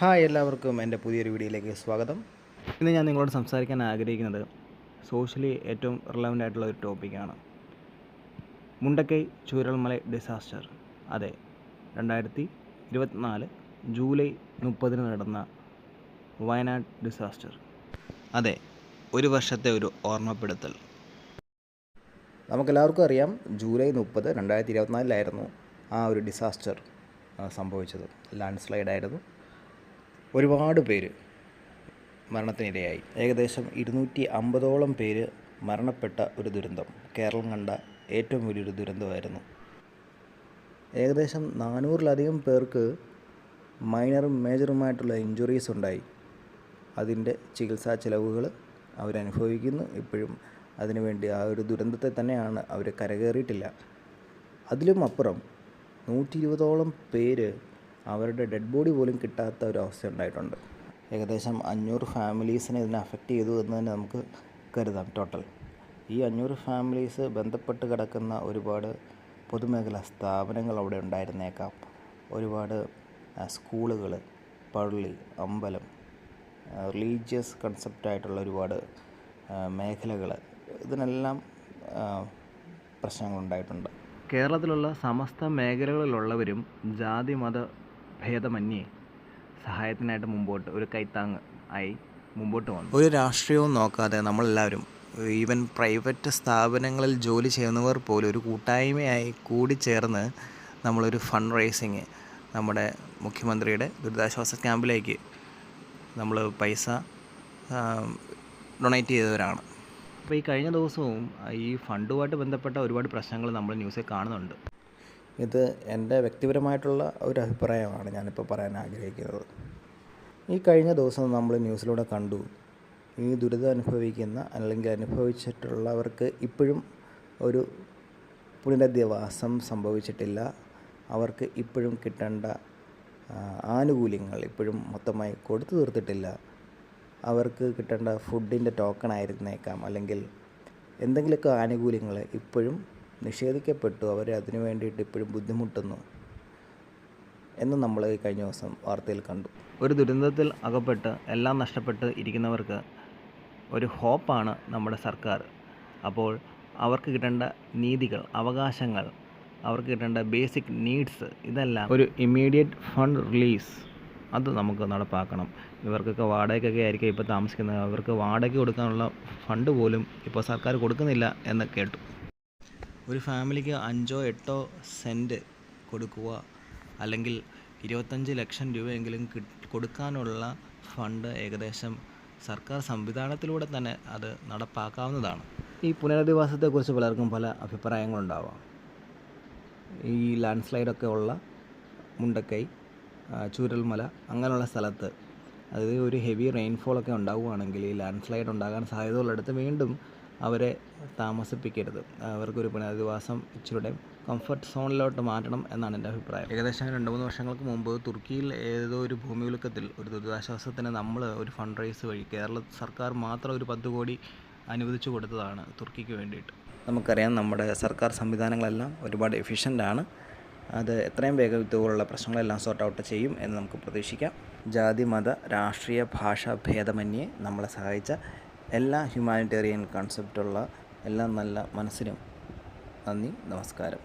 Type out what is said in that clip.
Hi എല്ലാവർക്കും എന്റെ പുതിയൊരു വീഡിയോയിലേക്ക് സ്വാഗതം. ഇന്ന് ഞാൻ നിങ്ങളോട് സംസാരിക്കാൻ ആഗ്രഹിക്കുന്നത് സോഷ്യലി ഏറ്റവും റിലവന്റ് ആയിട്ടുള്ള ഒരു ടോപ്പിക്കാണ് മുണ്ടക്കൈ ചൂരൽമല ഡിസാസ്റ്റർ അതെ രണ്ടായിരത്തി ഇരുപത്തിനാല് ജൂലൈ മുപ്പതിന് നടന്ന വയനാട് ഡിസാസ്റ്റർ അതെ ഒരു വർഷത്തെ ഒരു ഓർമ്മപ്പെടുത്തൽ. നമുക്കെല്ലാവർക്കും അറിയാം ജൂലൈ മുപ്പത് രണ്ടായിരത്തി ഇരുപത്തിനാലിലായിരുന്നു ആ ഒരു ഡിസാസ്റ്റർ സംഭവിച്ചത്. ലാൻഡ് സ്ലൈഡ് ആയിരുന്നു. ഒരുപാട് പേര് മരണത്തിനിരയായി. ഏകദേശം ഇരുന്നൂറ്റി അമ്പതോളം പേര് മരണപ്പെട്ട ഒരു ദുരന്തം. കേരളം കണ്ട ഏറ്റവും വലിയൊരു ദുരന്തമായിരുന്നു. ഏകദേശം നാനൂറിലധികം പേർക്ക് മൈനറും മേജറുമായിട്ടുള്ള ഇഞ്ചുറീസ് ഉണ്ടായി. അതിന്റെ ചികിത്സാ ചിലവുകൾ അവരനുഭവിക്കുന്നു. ഇപ്പോഴും അതിനുവേണ്ടി ആ ഒരു ദുരന്തത്തെ തന്നെയാണ് അവർ കരകയറിയിട്ടില്ല. അതിലും അപ്പുറം നൂറ്റി ഇരുപതോളം പേര് അവരുടെ ഡെഡ് ബോഡി പോലും കിട്ടാത്ത ഒരു അവസ്ഥ ഉണ്ടായിട്ടുണ്ട്. ഏകദേശം അഞ്ഞൂറ് ഫാമിലീസിനെ ഇതിനെ അഫക്റ്റ് ചെയ്തു എന്ന് തന്നെ നമുക്ക് കരുതാം ടോട്ടൽ ഈ അഞ്ഞൂറ് ഫാമിലീസ് ബന്ധപ്പെട്ട് കിടക്കുന്ന ഒരുപാട് പൊതുമേഖലാ സ്ഥാപനങ്ങൾ അവിടെ ഉണ്ടായിരുന്നേക്കാം. ഒരുപാട് സ്കൂളുകൾ പള്ളി അമ്പലം റിലീജിയസ് കൺസെപ്റ്റായിട്ടുള്ള ഒരുപാട് മേഖലകൾ ഇതിനെല്ലാം പ്രശ്നങ്ങളുണ്ടായിട്ടുണ്ട് കേരളത്തിലുള്ള സമസ്ത മേഖലകളിലുള്ളവരും ജാതി മത ഭേദമന്യേ. സഹായത്തിനായിട്ട് മുമ്പോട്ട് ഒരു കൈത്താങ് ആയി മുമ്പോട്ട് വന്നു. ഒരു രാഷ്ട്രീയവും നോക്കാതെ നമ്മളെല്ലാവരും ഈവൻ പ്രൈവറ്റ് സ്ഥാപനങ്ങളിൽ ജോലി ചെയ്യുന്നവർ പോലും ഒരു കൂട്ടായ്മയായി കൂടി ചേർന്ന് നമ്മളൊരു ഫണ്ട് റേസിങ് നമ്മുടെ മുഖ്യമന്ത്രിയുടെ ദുരിതാശ്വാസ ക്യാമ്പിലേക്ക് നമ്മൾ പൈസ ഡൊണേറ്റ് ചെയ്തവരാണ്. അപ്പോൾ ഈ കഴിഞ്ഞ ദിവസവും ഈ ഫണ്ടുമായിട്ട് ബന്ധപ്പെട്ട ഒരുപാട് പ്രശ്നങ്ങൾ നമ്മൾ ന്യൂസിൽ കാണുന്നുണ്ട്. ഇത് എന്റെ വ്യക്തിപരമായിട്ടുള്ള ഒരു അഭിപ്രായമാണ് ഞാനിപ്പോൾ പറയാൻ ആഗ്രഹിക്കുന്നത്. ഈ കഴിഞ്ഞ ദിവസം നമ്മൾ ന്യൂസിലൂടെ കണ്ടു. ഈ ദുരിതം അനുഭവിക്കുന്ന അല്ലെങ്കിൽ അനുഭവിച്ചിട്ടുള്ളവർക്ക് ഇപ്പോഴും ഒരു പുനരധിവാസം സംഭവിച്ചിട്ടില്ല. അവർക്ക് ഇപ്പോഴും കിട്ടേണ്ട ആനുകൂല്യങ്ങൾ ഇപ്പോഴും മൊത്തമായി കൊടുത്തു തീർത്തിട്ടില്ല. അവർക്ക് കിട്ടേണ്ട ഫുഡിന്റെ ടോക്കൺ ആയിരുന്നേക്കാം. അല്ലെങ്കിൽ എന്തെങ്കിലുമൊക്കെ ആനുകൂല്യങ്ങൾ ഇപ്പോഴും നിഷേധിക്കപ്പെട്ടു. അവരെ അതിനു വേണ്ടിയിട്ട് ഇപ്പോഴും ബുദ്ധിമുട്ടുന്നു എന്ന് നമ്മൾ കഴിഞ്ഞ ദിവസം വാർത്തയിൽ കണ്ടു. ഒരു ദുരന്തത്തിൽ അകപ്പെട്ട് എല്ലാം നഷ്ടപ്പെട്ട് ഇരിക്കുന്നവർക്ക് ഒരു ഹോപ്പാണ് നമ്മുടെ സർക്കാർ. അപ്പോൾ അവർക്ക് കിട്ടേണ്ട നീതികൾ അവകാശങ്ങൾ അവർക്ക് കിട്ടേണ്ട ബേസിക് നീഡ്സ് ഇതെല്ലാം ഒരു ഇമ്മീഡിയറ്റ് ഫണ്ട് റിലീസ് അത് നമുക്ക് നടപ്പാക്കണം. ഇവർക്കൊക്കെ വാടകയ്ക്കൊക്കെ ആയിരിക്കും ഇപ്പോൾ താമസിക്കുന്നത്. അവർക്ക് വാടക കൊടുക്കാനുള്ള ഫണ്ട് പോലും ഇപ്പോൾ സർക്കാർ കൊടുക്കുന്നില്ല എന്ന് കേട്ടു. ഒരു ഫാമിലിക്ക് അഞ്ചോ എട്ടോ സെന്റ് കൊടുക്കുക അല്ലെങ്കിൽ ഇരുപത്തഞ്ച് ലക്ഷം രൂപയെങ്കിലും കൊടുക്കാനുള്ള ഫണ്ട് ഏകദേശം സർക്കാർ സംവിധാനത്തിലൂടെ തന്നെ അത് നടപ്പാക്കാവുന്നതാണ്. ഈ പുനരധിവാസത്തെക്കുറിച്ച് പലർക്കും പല അഭിപ്രായങ്ങളുണ്ടാവാം. ഈ ലാൻഡ് സ്ലൈഡൊക്കെ ഉള്ള മുണ്ടക്കൈ ചൂരൽമല അങ്ങനെയുള്ള സ്ഥലത്ത് അതായത് ഒരു ഹെവി റെയിൻഫോളൊക്കെ ഉണ്ടാവുകയാണെങ്കിൽ ഈ ലാൻഡ് സ്ലൈഡ് ഉണ്ടാകാൻ സാധ്യതയുള്ളിടത്ത് വീണ്ടും അവരെ താമസിപ്പിക്കരുത്. അവർക്കൊരു പുനരധിവാസം ഇച്ചിരി കംഫർട്ട് സോണിലോട്ട് മാറ്റണം എന്നാണ് എന്റെ അഭിപ്രായം. ഏകദേശം രണ്ട് മൂന്ന് വർഷങ്ങൾക്ക് മുമ്പ് തുർക്കിയിൽ ഏതോ ഒരു ഭൂമികുലുക്കത്തിൽ ഒരു ദുരിതാശ്വാസത്തിന് നമ്മൾ ഒരു ഫണ്ട് റൈസ് വഴി കേരള സർക്കാർ മാത്രം ഒരു പത്ത് കോടി അനുവദിച്ചു കൊടുത്തതാണ് തുർക്കിക്ക് വേണ്ടിയിട്ട്. നമുക്കറിയാം നമ്മുടെ സർക്കാർ സംവിധാനങ്ങളെല്ലാം ഒരുപാട് എഫിഷ്യന്റ് ആണ്. അത് എത്രയും വേഗം ഇതുപോലുള്ള പ്രശ്നങ്ങളെല്ലാം സോർട്ട് ഔട്ട് ചെയ്യും എന്ന് നമുക്ക് പ്രതീക്ഷിക്കാം. ജാതി മത രാഷ്ട്രീയ ഭാഷ ഭേദമന്യേ നമ്മളെ സഹായിച്ച എല്ലാ ഹ്യൂമാനിറ്റേറിയൻ കൺസെപ്റ്റുള്ള എല്ലാ നല്ല മനസ്സിനും നന്ദി നമസ്കാരം.